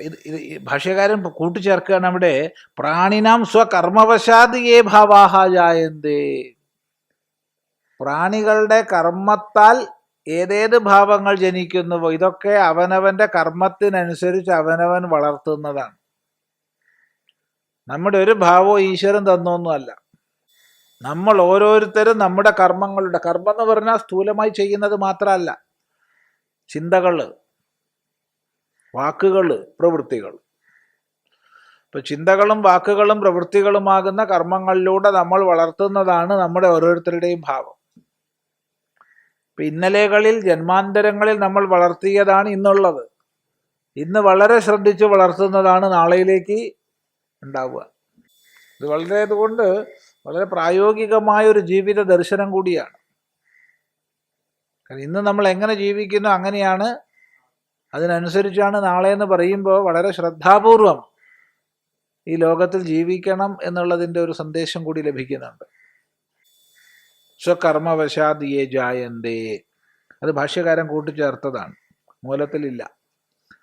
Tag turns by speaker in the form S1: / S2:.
S1: ഇത് ഭാഷ്യകാരൻ കൂട്ടിച്ചേർക്കുകയാണ് അവിടെ. പ്രാണിനാം സ്വകർമ്മവശാത് ഏ ഭാവാഹ പ്രാണികളുടെ കർമ്മത്താൽ ഏതേത് ഭാവങ്ങൾ ജനിക്കുന്നുവോ ഇതൊക്കെ അവനവന്റെ കർമ്മത്തിനനുസരിച്ച് അവനവൻ വളർത്തുന്നതാണ്. നമ്മുടെ ഒരു ഭാവവും ഈശ്വരൻ തന്നൊന്നുമല്ല. നമ്മൾ ഓരോരുത്തരും നമ്മുടെ കർമ്മങ്ങളുടെ കർമ്മം എന്ന് പറഞ്ഞാൽ സ്ഥൂലമായി ചെയ്യുന്നത് മാത്രമല്ല. ചിന്തകൾ വാക്കുകൾ പ്രവൃത്തികൾ. ഇപ്പൊ ചിന്തകളും വാക്കുകളും പ്രവൃത്തികളുമാകുന്ന കർമ്മങ്ങളിലൂടെ നമ്മൾ വളർത്തുന്നതാണ് നമ്മുടെ ഓരോരുത്തരുടെയും ഭാവം. ഇപ്പൊ ഇന്നലെകളിൽ ജന്മാന്തരങ്ങളിൽ നമ്മൾ വളർത്തിയതാണ് ഇന്നുള്ളത്. ഇന്ന് വളരെ ശ്രദ്ധിച്ച് വളർത്തുന്നതാണ് നാളെയിലേക്ക് ഉണ്ടാവുക. ഇത് വളരെ അതുകൊണ്ട് വളരെ പ്രായോഗികമായ ഒരു ജീവിത ദർശനം കൂടിയാണ്. കാരണം ഇന്ന് നമ്മൾ എങ്ങനെ ജീവിക്കുന്നു അങ്ങനെയാണ് അതിനനുസരിച്ചാണ് നാളെ എന്ന് പറയുമ്പോൾ വളരെ ശ്രദ്ധാപൂർവം ഈ ലോകത്തിൽ ജീവിക്കണം എന്നുള്ളതിന്റെ ഒരു സന്ദേശം കൂടി ലഭിക്കുന്നുണ്ട്. സ്വകർമ്മവശാദിയെ ജായന്തേ. അത് ഭാഷ്യകാരൻ കൂട്ടിച്ചേർത്തതാണ്. മൂലത്തിലില്ല.